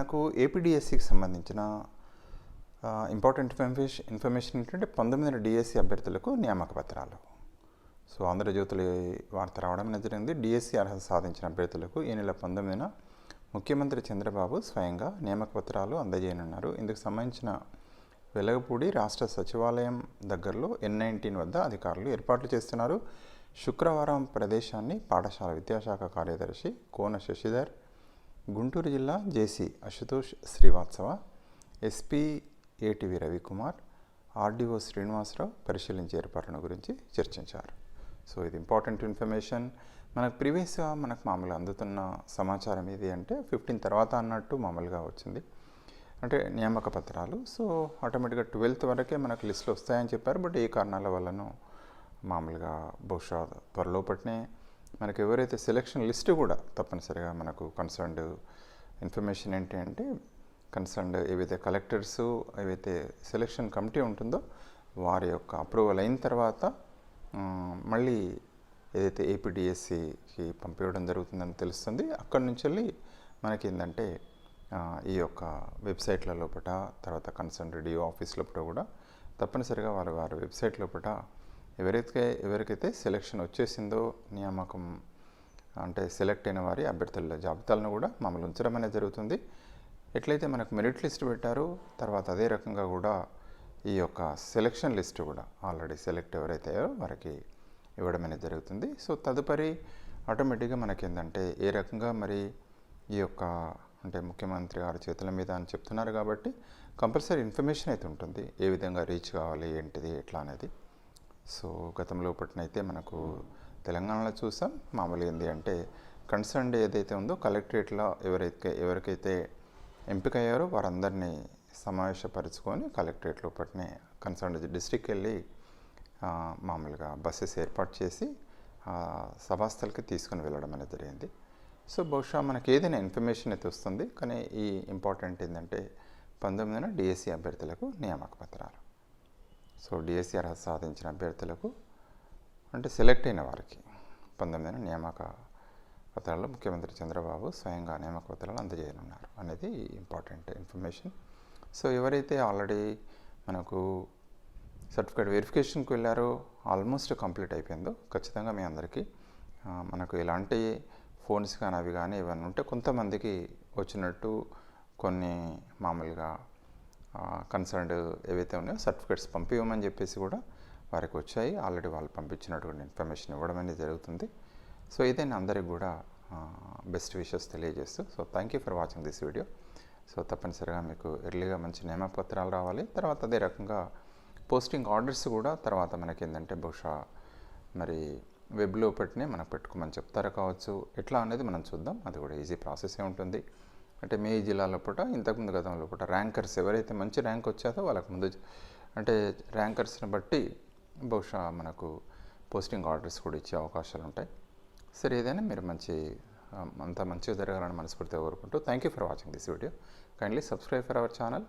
నాకు ఏపీడిఎస్సికి సంబంధించిన important information information ఏంటంటే పంతొమ్మిది డిఎస్సి అభ్యర్థులకు నియామక పత్రాలు. సో ఆంధ్రజ్యోతులు వార్త రావడం జరిగింది. డిఎస్సి అర్హత సాధించిన అభ్యర్థులకు ఈ నెల పంతొమ్మిదిన ముఖ్యమంత్రి చంద్రబాబు స్వయంగా నియామక పత్రాలు అందజేయనున్నారు. ఇందుకు సంబంధించిన వెలగపూడి రాష్ట్ర సచివాలయం దగ్గరలో ఎన్ నైన్టీన్ వద్ద అధికారులు ఏర్పాట్లు చేస్తున్నారు. శుక్రవారం ప్రదేశాన్ని పాఠశాల విద్యాశాఖ కార్యదర్శి కోన శశిధర్ గుంటూరు జిల్లా జేసీ అశుతోష్ శ్రీవాత్సవ ఎస్పీ ఏటివి రవికుమార్ ఆర్డీఓ శ్రీనివాసరావు పరిశీలించే ఏర్పాట్ల గురించి చర్చించారు. సో ఇది ఇంపార్టెంట్ ఇన్ఫర్మేషన్. మనకు ప్రీవియస్గా మనకు మామూలుగా అందుతున్న సమాచారం ఇది అంటే ఫిఫ్టీన్ తర్వాత అన్నట్టు మామూలుగా వచ్చింది. అంటే నియామక పత్రాలు. సో ఆటోమేటిక్గా ట్వెల్త్ వరకే మనకు లిస్టులు వస్తాయని చెప్పారు. బట్ ఏ కారణాల వల్లనో మామూలుగా బహుశా త్వరలోపట్నే మనకు ఎవరైతే సెలెక్షన్ లిస్ట్ కూడా తప్పనిసరిగా మనకు కన్సర్న్డ్ ఇన్ఫర్మేషన్ ఏంటి అంటే కన్సర్న్డ్ ఏవైతే కలెక్టర్స్ ఏవైతే సెలెక్షన్ కమిటీ ఉంటుందో వారి యొక్క అప్రూవల్ అయిన తర్వాత మళ్ళీ ఏదైతే ఏపీడిఎస్సికి పంపించడం జరుగుతుందని తెలుస్తుంది అక్కడి నుంచి వెళ్ళి మనకి ఏంటంటే ఈ యొక్క వెబ్సైట్ల లోపల తర్వాత కన్సర్న్ డిఓ ఆఫీస్ లోపల కూడా తప్పనిసరిగా వారు వారి వెబ్సైట్ లోపల ఎవరైతే ఎవరికైతే సెలెక్షన్ వచ్చేసిందో నియామకం అంటే సెలెక్ట్ అయిన వారి అభ్యర్థుల జాబితాలను కూడా మమ్మల్ని ఉంచడం అనేది జరుగుతుంది. ఎట్లయితే మనకు మెరిట్ లిస్ట్ పెట్టారో తర్వాత అదే రకంగా కూడా ఈ యొక్క సెలక్షన్ లిస్ట్ కూడా ఆల్రెడీ సెలెక్ట్ ఎవరైతే వారికి ఇవ్వడం అనేది జరుగుతుంది. సో తదుపరి ఆటోమేటిక్గా మనకి ఏంటంటే ఏ రకంగా మరి ఈ యొక్క అంటే ముఖ్యమంత్రి గారి చేతుల మీద అని చెప్తున్నారు కాబట్టి కంపల్సరీ ఇన్ఫర్మేషన్ అయితే ఉంటుంది. ఏ విధంగా రీచ్ కావాలి ఏంటిది ఎట్లా అనేది. సో గతంలో పట్టినైతే మనకు తెలంగాణలో చూసాం. మామూలు ఏంటి అంటే కన్సర్న్ ఏదైతే ఉందో కలెక్టరేట్లో ఎవరైతే ఎవరికైతే ఎంపిక అయ్యారో వారందరినీ సమావేశపరుచుకొని కలెక్టరేట్ లోపలనే కన్సర్న్ డిస్టిక్ వెళ్ళి మామూలుగా బస్సెస్ ఏర్పాటు చేసి సభాస్థలకి తీసుకుని వెళ్ళడం అనేది జరిగింది. సో బహుశా మనకి ఏదైనా ఇన్ఫర్మేషన్ అయితే వస్తుంది. కానీ ఈ ఇంపార్టెంట్ ఏంటంటే పంతొమ్మిదిన డిఎస్సి అభ్యర్థులకు నియామక పత్రాలు. సో డిఎస్సి అర్హత సాధించిన అభ్యర్థులకు అంటే సెలెక్ట్ అయిన వారికి పంతొమ్మిదిన నియామక పత్రాల్లో ముఖ్యమంత్రి చంద్రబాబు స్వయంగా నియామక పత్రాలు అందజేయనున్నారు అనేది ఇంపార్టెంట్ ఇన్ఫర్మేషన్. సో ఎవరైతే ఆల్రెడీ మనకు సర్టిఫికేట్ వెరిఫికేషన్కి వెళ్ళారో ఆల్మోస్ట్ కంప్లీట్ అయిపోయిందో ఖచ్చితంగా మీ అందరికీ మనకు ఎలాంటి ఫోన్స్ కానీ అవి కానీ ఇవన్నీ ఉంటే కొంతమందికి వచ్చినట్టు కొన్ని మామూలుగా కన్సర్న్డ్ ఏవైతే ఉన్నాయో సర్టిఫికేట్స్ పంపించమని చెప్పేసి కూడా వారికి వచ్చాయి. ఆల్రెడీ వాళ్ళు పంపించినటువంటి ఇన్ఫర్మేషన్ ఇవ్వడం అనేది జరుగుతుంది. సో ఇదే అందరికి కూడా బెస్ట్ విషెస్ తెలియజేస్తూ so thank you for watching this video so తప్పనిసరిగా మీకు ఎర్లీగా మంచి నియమపత్రాలు రావాలి. తర్వాత అదే రకంగా పోస్టింగ్ ఆర్డర్స్ కూడా తర్వాత మనకి ఏంటంటే బహుశా మరి వెబ్లో పెట్టినే మనం పెట్టుకోమని చెప్తారా కావచ్చు. ఎట్లా అనేది మనం చూద్దాం. అది కూడా ఈజీ ప్రాసెసే ఉంటుంది. అంటే మే జిల్లాలో పూట ఇంతకుముందు గతంలో పూట ర్యాంకర్స్ ఎవరైతే మంచి ర్యాంక్ వచ్చారో వాళ్ళకు ముందు అంటే ర్యాంకర్స్ని బట్టి బహుశా మనకు పోస్టింగ్ ఆర్డర్స్ కూడా ఇచ్చే అవకాశాలు ఉంటాయి. సరే ఏదైనా మీరు మంచి అంత అంతా మంచిగా జరగాలని మనస్ఫూర్తిగా కోరుకుంటూ thank you for watching this video. Kindly subscribe for our channel